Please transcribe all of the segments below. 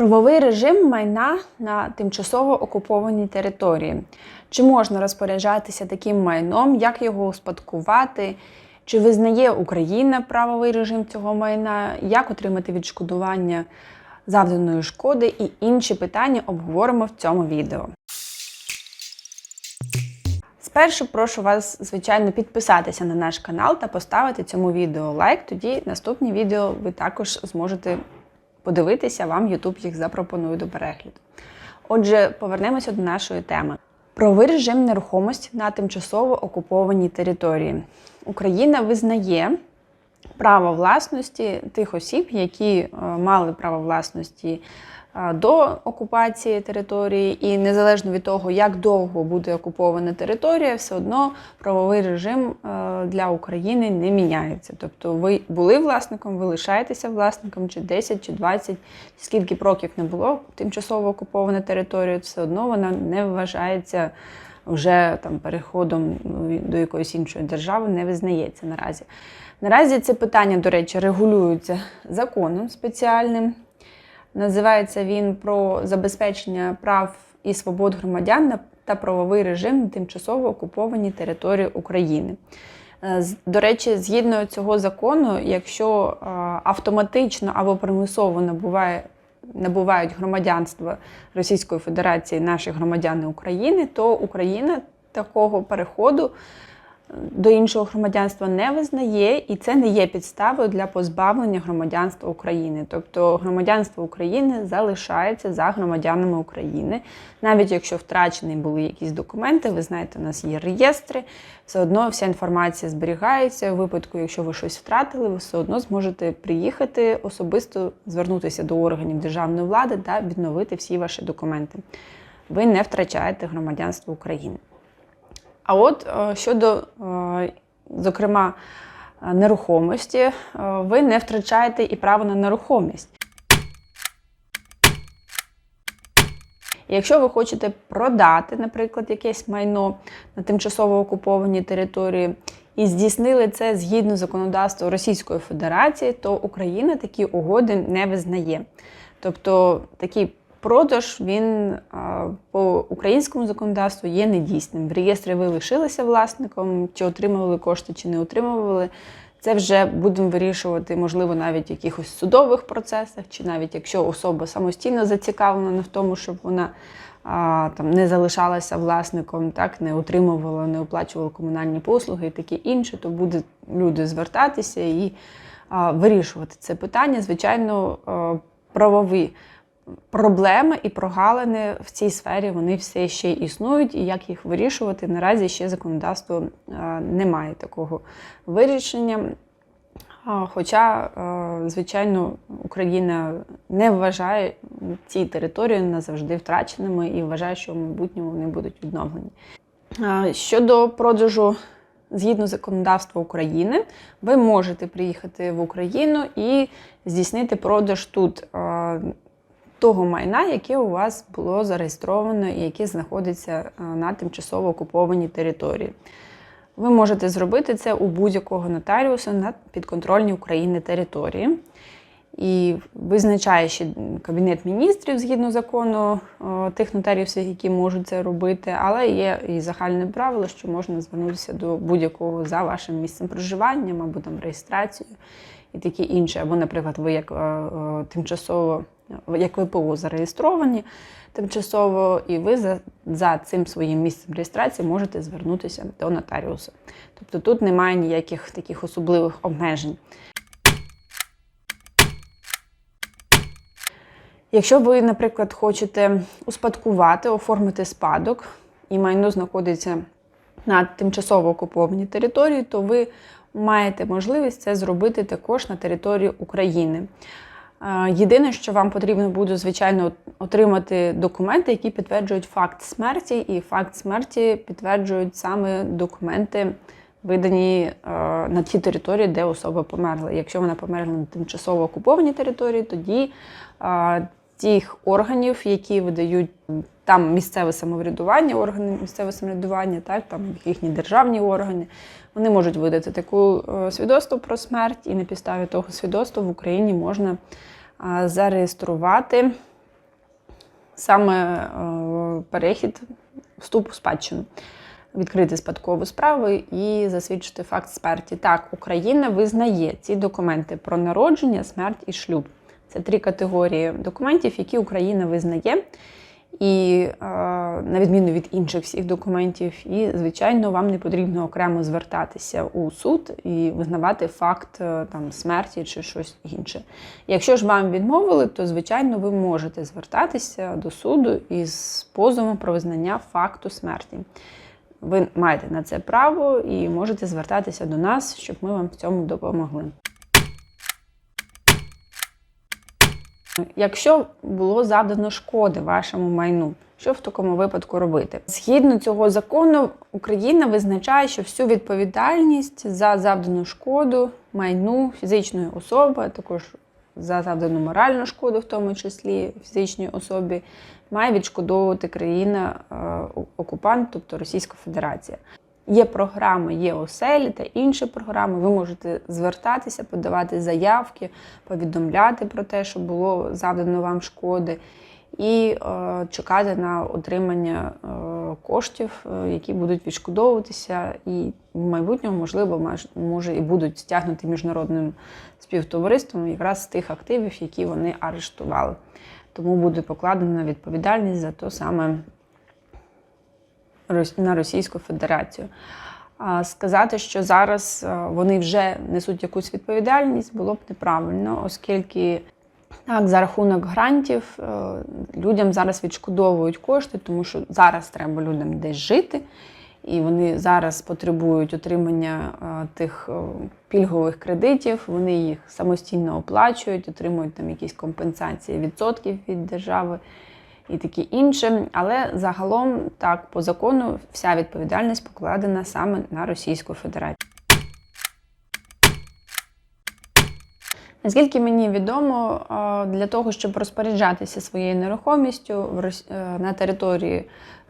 Правовий режим майна на тимчасово окупованій території. Чи можна розпоряджатися таким майном, як його успадкувати? Чи визнає Україна правовий режим цього майна? Як отримати відшкодування завданої шкоди і інші питання обговоримо в цьому відео. Спершу прошу вас, звичайно, підписатися на наш канал та поставити цьому відео лайк. Тоді наступні відео ви також зможете подивитися, вам YouTube їх запропонує до перегляду. Отже, повернемося до нашої теми. Правовий режим нерухомості на тимчасово окупованій території. Україна визнає право власності тих осіб, які е, мали право власності до окупації території, і незалежно від того, як довго буде окупована територія, все одно правовий режим е, для України не міняється. Тобто, ви були власником, ви лишаєтеся власником, чи 10, чи 20, скільки б років не було тимчасово окупована територія, все одно вона не вважається. Вже там переходом ну, до якоїсь іншої держави не визнається наразі. Наразі це питання, до речі, регулюється законом спеціальним. Називається він про забезпечення прав і свобод громадян та правовий режим на тимчасово окупованій території України. Е, До речі, згідно цього закону, якщо автоматично або примусово набуває, набувають громадянство Російської Федерації наші громадяни України, то Україна такого переходу до іншого громадянства не визнає, і це не є підставою для позбавлення громадянства України. Тобто громадянство України залишається за громадянами України, навіть якщо втрачені були якісь документи, ви знаєте, у нас є реєстри, все одно вся інформація зберігається. У випадку, якщо ви щось втратили, ви все одно зможете приїхати особисто звернутися до органів державної влади та відновити всі ваші документи. Ви не втрачаєте громадянство України. А от е, щодо, е, зокрема, е, нерухомості, ви не втрачаєте і право на нерухомість. Якщо ви хочете продати, наприклад, якесь майно на тимчасово окупованій території і здійснили це згідно законодавства Російської Федерації, то Україна такі угоди не визнає. Тобто такі продаж він по українському законодавству є недійсним. В реєстрі ви лишилися власником, чи отримували кошти, чи не отримували. Це вже будемо вирішувати, можливо, навіть в якихось судових процесах, чи навіть якщо особа самостійно зацікавлена в тому, щоб вона а, там не залишалася власником, так не отримувала, не оплачувала комунальні послуги і таке інше, то будуть люди звертатися і а, вирішувати це питання. Звичайно, а, правові проблеми і прогалини в цій сфері вони все ще існують, і як їх вирішувати, наразі ще законодавство немає такого вирішення. Хоча, звичайно, Україна не вважає ці території назавжди втраченими і вважає, що в майбутньому вони будуть відновлені. Щодо продажу згідно законодавства України, ви можете приїхати в Україну і здійснити продаж тут того майна, яке у вас було зареєстровано і яке знаходиться е, на тимчасово окупованій території. Ви можете зробити це у будь-якого нотаріуса на підконтрольній України території. І визначаючи Кабінет міністрів згідно закону е, тих нотаріусів, які можуть це робити, але є і загальне правило, що можна звернутися до будь-якого за вашим місцем проживання або там реєстрацією і таке інше. Або, наприклад, ви як е, тимчасово як ВПО зареєстровані тимчасово, і ви за, за цим своїм місцем реєстрації можете звернутися до нотаріуса. Тобто тут немає ніяких таких особливих обмежень. Якщо ви, наприклад, хочете успадкувати, оформити спадок, і майно знаходиться на тимчасово окупованій території, то ви маєте можливість це зробити також на території України. Єдине, що вам потрібно буде, звичайно, отримати документи, які підтверджують факт смерті, і факт смерті підтверджують саме документи, видані на тій території, де особа померла. Якщо вона померла на тимчасово окупованій території, тоді тих органів, які видають там місцеве самоврядування, органи місцевого самоврядування, так, там їхні державні органи, вони можуть видати таку свідоцтво про смерть, і на підставі того свідоцтва в Україні можна зареєструвати саме е, перехід вступ у спадщину. Відкрити спадкову справу і засвідчити факт смерті. Так, Україна визнає ці документи про народження, смерть і шлюб. Це три категорії документів, які Україна визнає. І е, на відміну від інших всіх документів, і звичайно, вам не потрібно окремо звертатися у суд і визнавати факт е, там смерті чи щось інше. Якщо ж вам відмовили, то звичайно ви можете звертатися до суду із позовом про визнання факту смерті. Ви маєте на це право і можете звертатися до нас, щоб ми вам в цьому допомогли. Якщо було завдано шкоди вашому майну, що в такому випадку робити? Згідно цього закону, Україна визначає, що всю відповідальність за завдану шкоду майну фізичної особи, а також за завдану моральну шкоду, в тому числі фізичній особі, має відшкодовувати країна-окупант, тобто Російська Федерація. Є програми, є оселі та інші програми. Ви можете звертатися, подавати заявки, повідомляти про те, що було завдано вам шкоди, і е, чекати на отримання е, коштів, е, які будуть відшкодовуватися, і в майбутньому, можливо, може і будуть стягнуті міжнародним співтовариством якраз з тих активів, які вони арештували. Тому буде покладена відповідальність за то саме на Російську Федерацію. Сказати, що зараз вони вже несуть якусь відповідальність, було б неправильно, оскільки так, за рахунок грантів людям зараз відшкодовують кошти, тому що зараз треба людям десь жити, і вони зараз потребують отримання тих пільгових кредитів, вони їх самостійно оплачують, отримують там якісь компенсації відсотків від держави і таке інше. Але загалом, так, по закону, вся відповідальність покладена саме на Російську Федерацію. Наскільки мені відомо, для того, щоб розпоряджатися своєю нерухомістю е, на території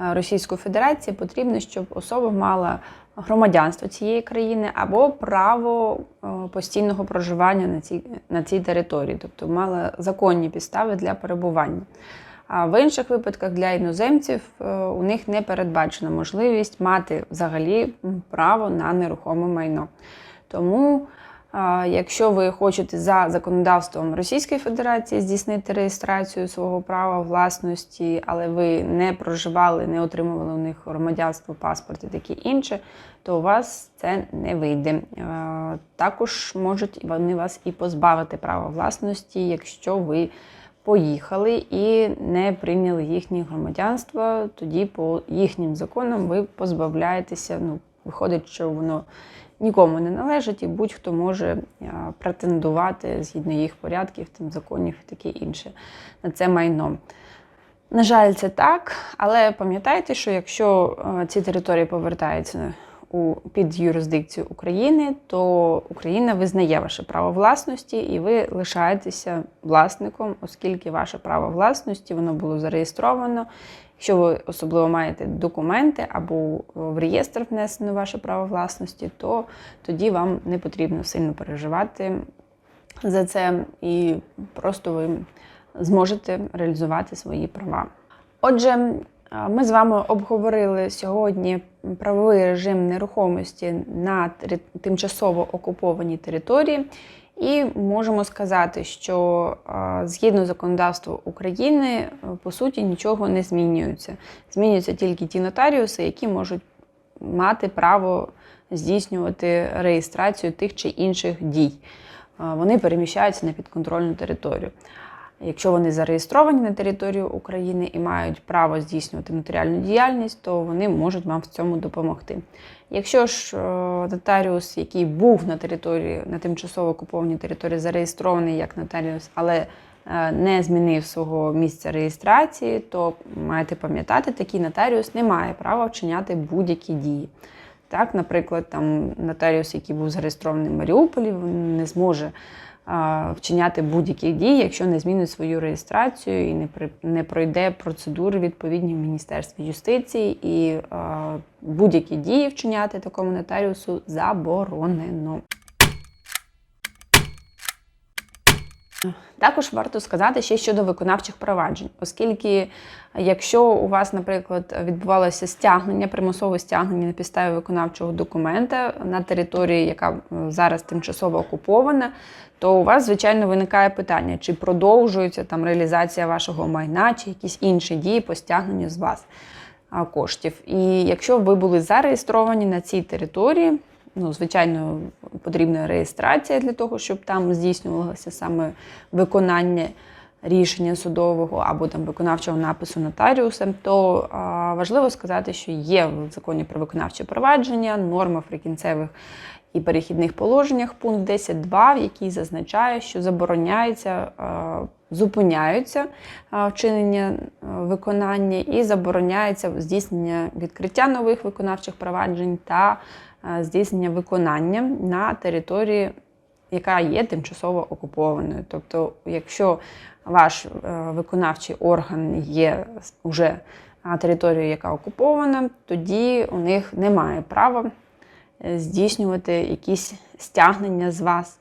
е, Російської Федерації, потрібно, щоб особа мала громадянство цієї країни або право е, постійного проживання на цій, на цій території, тобто мала законні підстави для перебування. А в інших випадках для іноземців е, у них не передбачена можливість мати взагалі право на нерухоме майно. Тому, якщо ви хочете за законодавством Російської Федерації здійснити реєстрацію свого права власності, але ви не проживали, не отримували у них громадянство, паспорт і таке інше, то у вас це не вийде. Також можуть вони вас і позбавити права власності, якщо ви поїхали і не прийняли їхнє громадянство, тоді по їхнім законам ви позбавляєтеся. Ну, виходить, що воно нікому не належить, і будь-хто може претендувати згідно їх порядків, там законів і таке інше на це майно. На жаль, це так, але пам'ятайте, що якщо ці території повертаються у під юрисдикцію України, то Україна визнає ваше право власності, і ви лишаєтеся власником, оскільки ваше право власності воно було зареєстровано. Якщо ви особливо маєте документи або в реєстр внесено ваше право власності, то тоді вам не потрібно сильно переживати за це, і просто ви зможете реалізувати свої права. Отже, ми з вами обговорили сьогодні правовий режим нерухомості на тимчасово окупованій території, і можемо сказати, що згідно законодавства України, по суті, нічого не змінюється. Змінюються тільки ті нотаріуси, які можуть мати право здійснювати реєстрацію тих чи інших дій. Вони переміщаються на підконтрольну територію. Якщо вони зареєстровані на територію України і мають право здійснювати нотаріальну діяльність, то вони можуть вам в цьому допомогти. Якщо ж е, нотаріус, який був на території на тимчасово окупованій території, зареєстрований як нотаріус, але е, не змінив свого місця реєстрації, то маєте пам'ятати, такий нотаріус не має права вчиняти будь-які дії. Так, Наприклад, там нотаріус, який був зареєстрований в Маріуполі, він не зможе вчиняти будь-які дії, якщо не змінить свою реєстрацію і не не пройде процедури відповідні в Міністерстві юстиції, і будь-які дії вчиняти такому нотаріусу заборонено. Також варто сказати ще щодо виконавчих проваджень, оскільки якщо у вас, наприклад, відбувалося стягнення, примусове стягнення на підставі виконавчого документа на території, яка е, зараз тимчасово окупована, то у вас, звичайно, виникає питання, чи продовжується там реалізація вашого майна, чи якісь інші дії по стягненню з вас коштів. І якщо ви були зареєстровані на цій території, ну, звичайно, потрібна реєстрація для того, щоб там здійснювалося саме виконання рішення судового або там виконавчого напису нотаріусом, то а, важливо сказати, що є в законі про виконавче провадження, норма в прикінцевих і перехідних положеннях пункт 10.2, в який зазначає, що забороняється, а, зупиняються вчинення виконання і забороняється здійснення відкриття нових виконавчих проваджень та здійснення виконання на території, яка є тимчасово окупованою. Тобто, якщо ваш е, виконавчий орган є вже на території, яка окупована, тоді у них немає права е, здійснювати якісь стягнення з вас.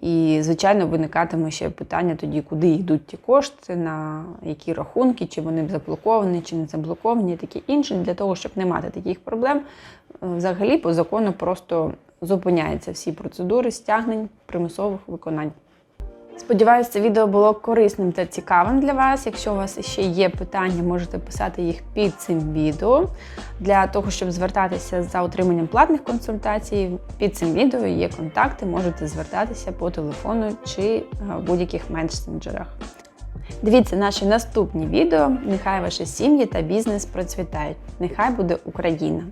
І, звичайно, виникатиме ще питання тоді, куди йдуть ті кошти, на які рахунки, чи вони заблоковані, чи не заблоковані, і таке інше. Для того, щоб не мати таких проблем, е, взагалі по закону просто зупиняються всі процедури стягнень примусових виконань. Сподіваюся, це відео було корисним та цікавим для вас. Якщо у вас ще є питання, можете писати їх під цим відео. Для того, щоб звертатися за отриманням платних консультацій, під цим відео є контакти, можете звертатися по телефону чи е, в будь-яких месенджерах. Дивіться наші наступні відео. Нехай ваші сім'ї та бізнес процвітають. Нехай буде Україна!